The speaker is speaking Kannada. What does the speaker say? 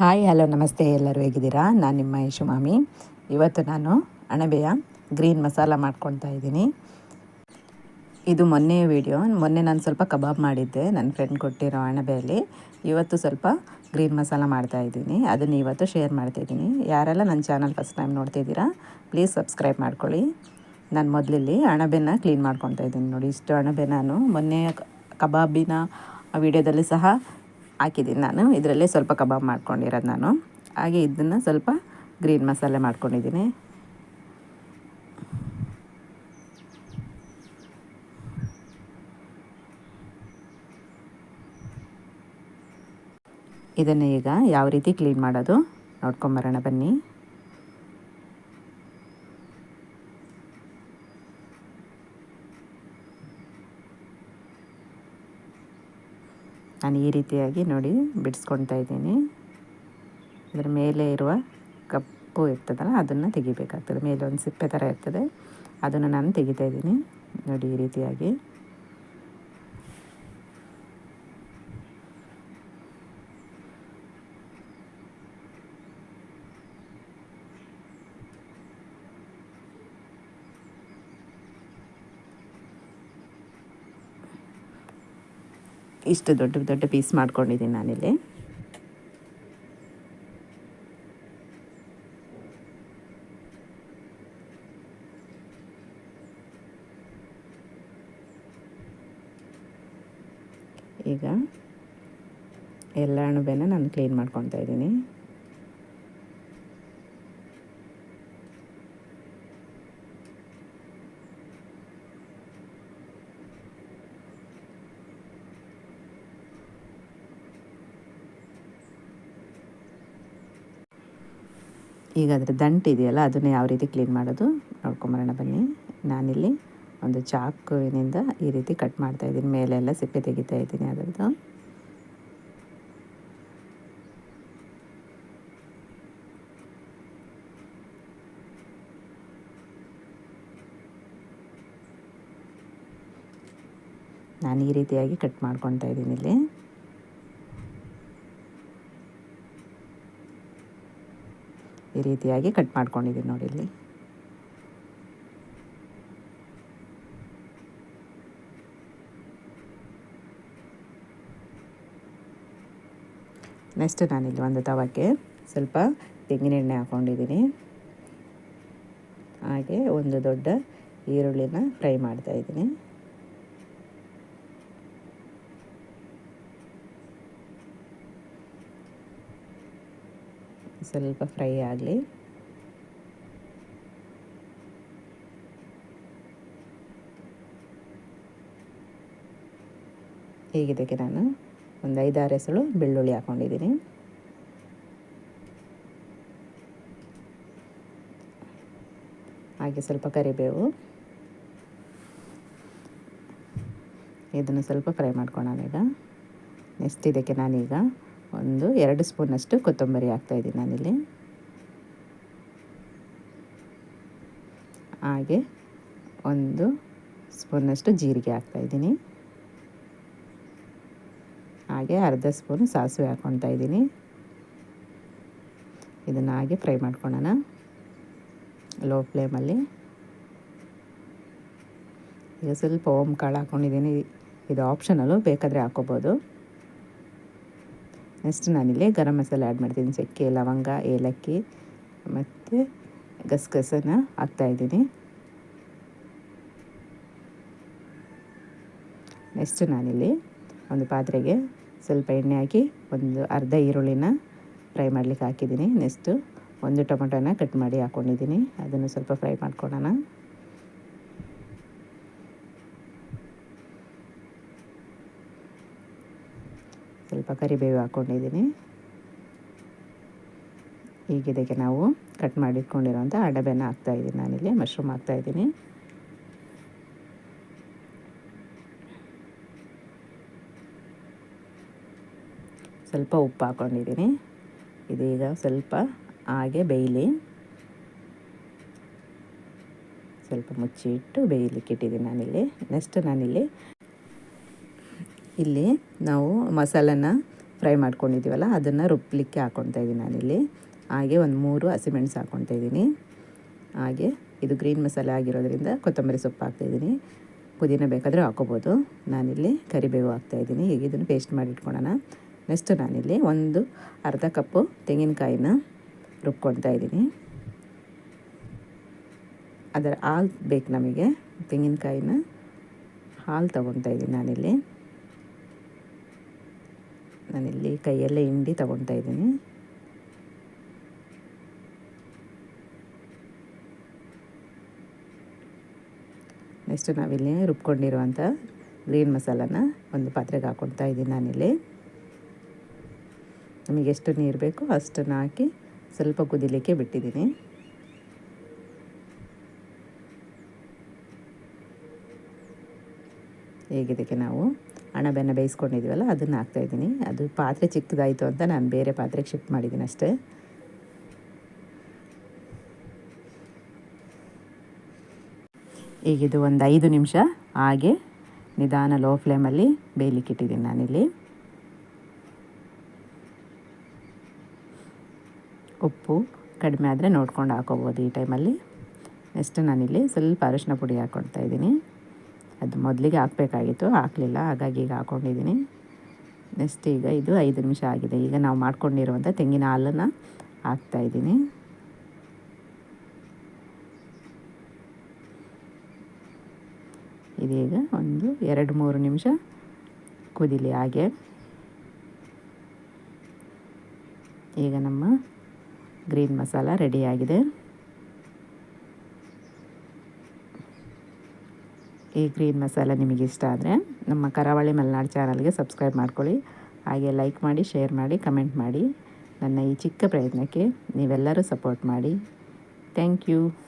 ಹಾಯ್, ಹಲೋ, ನಮಸ್ತೆ. ಎಲ್ಲರೂ ಹೇಗಿದ್ದೀರಾ? ನಾನು ನಿಮ್ಮ ಯಶುಮಾಮಿ ಇವತ್ತು ನಾನು ಅಣಬೆಯ ಗ್ರೀನ್ ಮಸಾಲ ಮಾಡ್ಕೊತಾ ಇದ್ದೀನಿ. ಇದು ಮೊನ್ನೆ ವಿಡಿಯೋ. ಮೊನ್ನೆ ನಾನು ಸ್ವಲ್ಪ ಕಬಾಬ್ ಮಾಡಿದ್ದೆ. ನನ್ನ ಫ್ರೆಂಡ್ ಕೊಟ್ಟಿರೋ ಅಣಬೆಯಲ್ಲಿ. ಇವತ್ತು ಸ್ವಲ್ಪ ಗ್ರೀನ್ ಮಸಾಲ ಮಾಡ್ತಾ ಇದ್ದೀನಿ. ಅದನ್ನು ಇವತ್ತು ಶೇರ್ ಮಾಡ್ತಾ ಇದ್ದೀನಿ. ಯಾರೆಲ್ಲ ನನ್ನ ಚಾನಲ್ ಫಸ್ಟ್ ಟೈಮ್ ನೋಡ್ತಿದ್ದೀರಾ ಪ್ಲೀಸ್ ಸಬ್ಸ್ಕ್ರೈಬ್ ಮಾಡ್ಕೊಳ್ಳಿ. ನಾನು ಮೊದಲಲ್ಲಿ ಅಣಬೆನ ಕ್ಲೀನ್ ಮಾಡ್ಕೊತಾ ಇದ್ದೀನಿ ನೋಡಿ. ಇಷ್ಟು ಅಣಬೆ ನಾನು ಮೊನ್ನೆ ಕಬಾಬಿನ ವಿಡಿಯೋದಲ್ಲಿ ಸಹ ಹಾಕಿದ್ದೀನಿ ನಾನು. ಇದರಲ್ಲೇ ಸ್ವಲ್ಪ ಕಬಾಬ್ ಮಾಡ್ಕೊಂಡಿರೋದು ನಾನು. ಹಾಗೆ ಇದನ್ನು ಸ್ವಲ್ಪ ಗ್ರೀನ್ ಮಸಾಲೆ ಮಾಡ್ಕೊಂಡಿದ್ದೀನಿ. ಇದನ್ನು ಈಗ ಯಾವ ರೀತಿ ಕ್ಲೀನ್ ಮಾಡೋದು ನೋಡ್ಕೊಂಬರೋಣ ಬನ್ನಿ. ನಾನು ಈ ರೀತಿಯಾಗಿ ನೋಡಿ ಬಿಡಿಸ್ಕೊಳ್ತಾ ಇದ್ದೀನಿ. ಅದರ ಮೇಲೆ ಇರುವ ಕಪ್ಪು ಇರ್ತದಲ್ಲ, ಅದನ್ನು ತೆಗಿಬೇಕಾಗ್ತದೆ. ಮೇಲೆ ಒಂದು ಸಿಪ್ಪೆ ಥರ ಇರ್ತದೆ, ಅದನ್ನು ನಾನು ತೆಗಿತಾ ಇದ್ದೀನಿ. ನೋಡಿ ಈ ರೀತಿಯಾಗಿ. ಇಷ್ಟು ದೊಡ್ಡ ದೊಡ್ಡ ಪೀಸ್ ಮಾಡ್ಕೊಂಡಿದ್ದೀನಿ ನಾನಿಲ್ಲಿ. ಈಗ ಎಲ್ಲ ಅಣಬೆನ ನಾನು ಕ್ಲೀನ್ ಮಾಡ್ಕೊತಾ ಇದ್ದೀನಿ. ಈಗ ಅದರ ದಂಟು ಇದೆಯಲ್ಲ, ಅದನ್ನು ಯಾವ ರೀತಿ ಕ್ಲೀನ್ ಮಾಡೋದು? ನೋಡ್ಕೊಂಬರೋಣ ಬನ್ನಿ. ನಾನಿಲ್ಲಿ ಒಂದು ಚಾಕುವಿನಿಂದ ಈ ರೀತಿ ಕಟ್ ಮಾಡ್ತಾ ಇದ್ದೀನಿ. ಮೇಲೆಲ್ಲ ಸಿಪ್ಪೆ ತೆಗಿತಾ ಇದ್ದೀನಿ ಅದರದ್ದು. ನಾನು ಈ ರೀತಿಯಾಗಿ ಕಟ್ ಮಾಡ್ಕೊತಾ ಇದ್ದೀನಿ ಇಲ್ಲಿ. ಈ ರೀತಿಯಾಗಿ ಕಟ್ ಮಾಡ್ಕೊಂಡಿದ್ದೀನಿ ನೋಡಿ ಇಲ್ಲಿ. ನೆಕ್ಸ್ಟ್ ನಾನಿಲ್ಲಿ ಒಂದು ತವಕ್ಕೆ ಸ್ವಲ್ಪ ತೆಂಗಿನ ಎಣ್ಣೆ ಹಾಕ್ಕೊಂಡಿದ್ದೀನಿ ಹಾಗೆ ಒಂದು ದೊಡ್ಡ ಈರುಳ್ಳಿನ ಫ್ರೈ ಮಾಡ್ತಾಯಿದ್ದೀನಿ ಸ್ವಲ್ಪ ಫ್ರೈ ಆಗಲಿ. ಹೀಗಿದ್ದಕ್ಕೆ ನಾನು ಒಂದು ಐದಾರು ಹೆಸಳು ಬೆಳ್ಳುಳ್ಳಿ ಹಾಕ್ಕೊಂಡಿದ್ದೀನಿ ಹಾಗೆ ಸ್ವಲ್ಪ ಕರಿಬೇವು. ಇದನ್ನು ಸ್ವಲ್ಪ ಫ್ರೈ ಮಾಡ್ಕೊಳ್ಳೋಣ ಈಗ. ನೆಕ್ಸ್ಟ್ ಇದಕ್ಕೆ ನಾನೀಗ ಒಂದು, ಎರಡು ಸ್ಪೂನಷ್ಟು ಕೊತ್ತಂಬರಿ ಹಾಕ್ತಾಯಿದ್ದೀನಿ ನಾನಿಲ್ಲಿ. ಹಾಗೆ ಒಂದು ಸ್ಪೂನಷ್ಟು ಜೀರಿಗೆ ಹಾಕ್ತಾಯಿದ್ದೀನಿ ಹಾಗೆ ಅರ್ಧ ಸ್ಪೂನ್ ಸಾಸಿವೆ ಹಾಕ್ಕೊತಾ ಇದ್ದೀನಿ. ಇದನ್ನು ಹಾಗೆ ಫ್ರೈ ಮಾಡ್ಕೊಳ್ಳೋಣ. ಲೋ ಫ್ಲೇಮಲ್ಲಿ. ಈಗ ಸ್ವಲ್ಪ ಓಮ್ ಕಾಳು ಹಾಕ್ಕೊಂಡಿದ್ದೀನಿ. ಇದು ಆಪ್ಷನಲ್ಲು ಬೇಕಾದರೆ ಹಾಕ್ಕೋಬೋದು. ನೆಕ್ಸ್ಟ್ ನಾನಿಲ್ಲಿ ಗರಂ ಮಸಾಲೆ ಆ್ಯಡ್ ಮಾಡ್ತೀನಿ ಚಕ್ಕೆ ಲವಂಗ, ಏಲಕ್ಕಿ ಮತ್ತು ಗಸಗಸನ ಹಾಕ್ತಾಯಿದ್ದೀನಿ ನೆಕ್ಸ್ಟ್ ನಾನಿಲ್ಲಿ ಒಂದು ಪಾತ್ರೆಗೆ ಸ್ವಲ್ಪ ಎಣ್ಣೆ ಹಾಕಿ ಒಂದು ಅರ್ಧ ಈರುಳ್ಳಿನ ಫ್ರೈ ಮಾಡಲಿಕ್ಕೆ ಹಾಕಿದ್ದೀನಿ. ನೆಕ್ಸ್ಟು ಒಂದು ಟೊಮೊಟೊನ ಕಟ್ ಮಾಡಿ ಹಾಕ್ಕೊಂಡಿದ್ದೀನಿ ಅದನ್ನು ಸ್ವಲ್ಪ ಫ್ರೈ ಮಾಡ್ಕೊಳ್ಳೋಣ. ಸ್ವಲ್ಪ ಕರಿಬೇವು ಹಾಕ್ಕೊಂಡಿದ್ದೀನಿ ಈಗ ಇದಕ್ಕೆ ನಾವು ಕಟ್ ಮಾಡಿಟ್ಕೊಂಡಿರೋಂಥ ಅಡಬೆನ ಹಾಕ್ತಾಯಿದ್ದೀನಿ ನಾನಿಲ್ಲಿ ಮಶ್ರೂಮ್ ಹಾಕ್ತಾಯಿದ್ದೀನಿ ಸ್ವಲ್ಪ ಉಪ್ಪು ಹಾಕ್ಕೊಂಡಿದ್ದೀನಿ ಇದೀಗ ಸ್ವಲ್ಪ ಹಾಗೆ ಬೇಯಲಿ. ಸ್ವಲ್ಪ ಮುಚ್ಚಿಟ್ಟು ಬೇಯಲಿಕ್ಕೆ ಇಟ್ಟಿದ್ದೀನಿ ನಾನಿಲ್ಲಿ. ನೆಕ್ಸ್ಟ್ ನಾನಿಲ್ಲಿ ಇಲ್ಲಿ ನಾವು ಮಸಾಲನ ಫ್ರೈ ಮಾಡ್ಕೊಂಡಿದ್ದೀವಲ್ಲ, ಅದನ್ನು ರುಬ್ಬಲಿಕ್ಕೆ ಹಾಕ್ಕೊತಾ ಇದ್ದೀನಿ ನಾನಿಲ್ಲಿ. ಹಾಗೆ ಒಂದು ಮೂರು ಹಸಿಮೆಣ್ಸು ಹಾಕ್ಕೊತಾ ಇದ್ದೀನಿ ಹಾಗೆ ಇದು ಗ್ರೀನ್ ಮಸಾಲೆ ಆಗಿರೋದ್ರಿಂದ ಕೊತ್ತಂಬರಿ ಸೊಪ್ಪು ಹಾಕ್ತಾಯಿದ್ದೀನಿ ಪುದೀನ ಬೇಕಾದರೂ ಹಾಕೋಬೋದು. ನಾನಿಲ್ಲಿ ಕರಿಬೇವು ಹಾಕ್ತಾಯಿದ್ದೀನಿ ಈಗ ಇದನ್ನು ಪೇಸ್ಟ್ ಮಾಡಿ ಇಟ್ಕೊಳ್ಳೋಣ. ನೆಕ್ಸ್ಟ್ ನಾನಿಲ್ಲಿ ಒಂದು ಅರ್ಧ ಕಪ್ಪು ತೆಂಗಿನಕಾಯಿನ ರುಬ್ಕೊಳ್ತಾ ಇದ್ದೀನಿ ಅದರ ಹಾಲು ಬೇಕು ನಮಗೆ. ತೆಂಗಿನಕಾಯಿನ ಹಾಲು ತೊಗೊತಾ ಇದ್ದೀನಿ ನಾನಿಲ್ಲಿ. ನಾನಿಲ್ಲಿ ಕೈಯಲ್ಲೇ ಹಿಂಡಿ ತಗೊತಾ ಇದ್ದೀನಿ. ನೆಕ್ಸ್ಟ್ ನಾವಿಲ್ಲಿ ರುಬ್ಕೊಂಡಿರುವಂಥ ಗ್ರೀನ್ ಮಸಾಲನ ಒಂದು ಪಾತ್ರೆಗೆ ಹಾಕ್ಕೊಳ್ತಾ ಇದ್ದೀನಿ ನಾನಿಲ್ಲಿ. ನಮಗೆ ಎಷ್ಟು ನೀರು ಬೇಕು ಅಷ್ಟನ್ನು ಹಾಕಿ ಸ್ವಲ್ಪ ಕುದಿಲಿಕ್ಕೆ ಬಿಟ್ಟಿದ್ದೀನಿ. ಹೇಗಿದ್ದಕ್ಕೆ ನಾವು ಅಣಬೆನ ಬೇಯಿಸ್ಕೊಂಡಿದ್ದೀವಲ್ಲ, ಅದನ್ನು ಹಾಕ್ತಾಯಿದ್ದೀನಿ ಅದು ಪಾತ್ರೆ ಚಿಕ್ಕದಾಯಿತು ಅಂತ ನಾನು ಬೇರೆ ಪಾತ್ರೆಗೆ ಶಿಫ್ಟ್ ಮಾಡಿದ್ದೀನಿ ಅಷ್ಟೇ. ಈಗಿದು ಒಂದು ಐದು ನಿಮಿಷ ಹಾಗೆ ನಿಧಾನ ಲೋ ಫ್ಲೇಮಲ್ಲಿ ಬೇಯಲಿಕ್ಕೆ ಇಟ್ಟಿದ್ದೀನಿ ನಾನಿಲ್ಲಿ. ಉಪ್ಪು ಕಡಿಮೆ ಆದರೆ ನೋಡ್ಕೊಂಡು ಹಾಕೋಬೋದು ಈ ಟೈಮಲ್ಲಿ. ನೆಕ್ಸ್ಟ್ ನಾನಿಲ್ಲಿ ಸ್ವಲ್ಪ ಅರಿಶಿನ ಪುಡಿ ಹಾಕ್ಕೊಳ್ತಾ ಇದ್ದೀನಿ. ಅದು ಮೊದಲಿಗೆ ಹಾಕಬೇಕಾಗಿತ್ತು, ಹಾಕಲಿಲ್ಲ. ಹಾಗಾಗಿ ಈಗ ಹಾಕ್ಕೊಂಡಿದ್ದೀನಿ ನೆಕ್ಸ್ಟ್ ಈಗ ಇದು ಐದು ನಿಮಿಷ ಆಗಿದೆ. ಈಗ ನಾವು ಮಾಡ್ಕೊಂಡಿರುವಂಥ ತೆಂಗಿನ ಹಾಲನ್ನು ಹಾಕ್ತಾಯಿದ್ದೀನಿ ಇದೀಗ ಒಂದು ಎರಡು ಮೂರು ನಿಮಿಷ ಕುದಿಲಿ ಹಾಗೆ. ಈಗ ನಮ್ಮ ಗ್ರೀನ್ ಮಸಾಲ ರೆಡಿಯಾಗಿದೆ ಈ ಗ್ರೀನ್ ಮಸಾಲ ನಿಮಗೆ ಇಷ್ಟ ಆದರೆ ನಮ್ಮ ಕರಾವಳಿ ಮಲೆನಾಡು ಚಾನಲ್ಗೆ ಸಬ್ಸ್ಕ್ರೈಬ್ ಮಾಡ್ಕೊಳ್ಳಿ. ಹಾಗೆ ಲೈಕ್ ಮಾಡಿ, ಶೇರ್ ಮಾಡಿ, ಕಮೆಂಟ್ ಮಾಡಿ. ನನ್ನ ಈ ಚಿಕ್ಕ ಪ್ರಯತ್ನಕ್ಕೆ ನೀವೆಲ್ಲರೂ ಸಪೋರ್ಟ್ ಮಾಡಿ. Thank you.